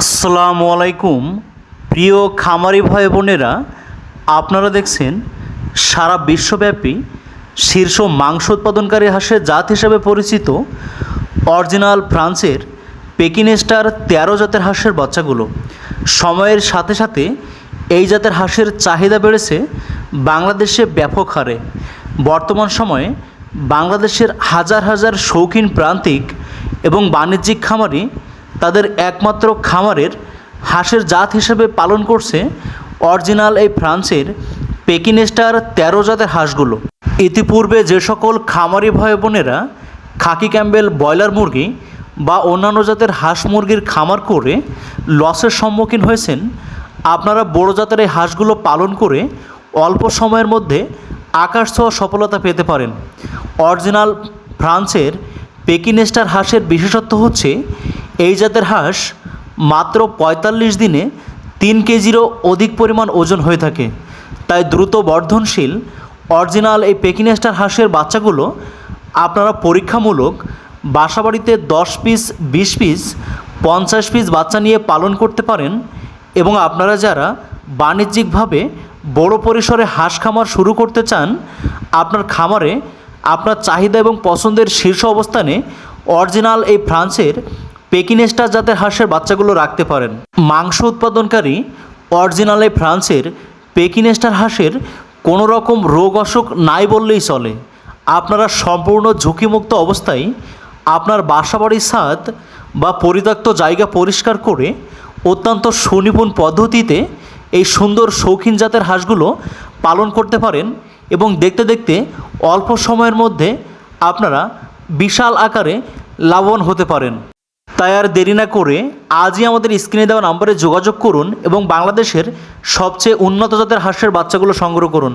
আসসালামু আলাইকুম। প্রিয় খামারি ভাই বোনেরা, আপনারা দেখছেন সারা বিশ্বব্যাপী শীর্ষ মাংস উৎপাদনকারী হাঁসের জাত হিসেবে পরিচিত অরিজিনাল ফ্রান্সের পেকিনেস্টার তেরো জাতের হাঁসের বাচ্চাগুলো। সময়ের সাথে সাথে এই জাতের হাঁসের চাহিদা বেড়েছে বাংলাদেশে ব্যাপক হারে। বর্তমান সময়ে বাংলাদেশের হাজার হাজার শৌখিন প্রান্তিক এবং বাণিজ্যিক খামারি তাদের একমাত্র খামারের হাঁসের জাত হিসেবে পালন করছে অরিজিনাল এই ফ্রান্সের পেকিনেস্টার তেরো জাতের হাঁসগুলো। ইতিপূর্বে যে সকল খামারি ভাই বোনেরা খাকি ক্যাম্বেল, ব্রয়লার মুরগি বা অন্যান্য জাতের হাঁস মুরগির খামার করে লসের সম্মুখীন হয়েছেন, আপনারা বড় জাতের এই হাঁসগুলো পালন করে অল্প সময়ের মধ্যে আকাশ ছোঁয়া সফলতা পেতে পারেন। অরিজিনাল ফ্রান্সের পেকিনেস্টার হাঁসের বিশেষত্ব হচ্ছে এই জাতের হাঁস মাত্র পঁয়তাল্লিশ দিনে তিন কেজিরও অধিক পরিমাণ ওজন হয়ে থাকে। তাই দ্রুত বর্ধনশীল, অরিজিনাল এই পেকিনেস্টার হাঁসের বাচ্চাগুলো আপনারা পরীক্ষামূলক বাসাবাড়িতে দশ পিস, বিশ পিস, পঞ্চাশ পিস বাচ্চা নিয়ে পালন করতে পারেন এবং আপনারা যারা বাণিজ্যিকভাবে বড় পরিসরে হাঁস খামার শুরু করতে চান, আপনার খামারে আপনার চাহিদা এবং পছন্দের শীর্ষ অবস্থানে অরিজিনাল এই ফ্রান্সের পেকিনেস্টার জাতের হাঁসের বাচ্চাগুলো রাখতে পারেন। মাংস উৎপাদনকারী অরিজিনালে ফ্রান্সের পেকিনেস্টার হাঁসের কোনো রকম রোগ অসুখ নাই বললেই চলে। আপনারা সম্পূর্ণ ঝুঁকিমুক্ত অবস্থায় আপনার বাসাবাড়ির ছাদ বা পরিত্যক্ত জায়গা পরিষ্কার করে অত্যন্ত সুনিপুণ পদ্ধতিতে এই সুন্দর শৌখিন জাতের হাঁসগুলো পালন করতে পারেন এবং দেখতে দেখতে অল্প সময়ের মধ্যে আপনারা বিশাল আকারে লাভবান হতে পারেন। তাই আর দেরি না করে আজই আমাদের স্ক্রিনে দেওয়া নম্বরে যোগাযোগ করুন এবং বাংলাদেশের সবচেয়ে উন্নত জাতের হাঁসের বাচ্চাগুলো সংগ্রহ করুন।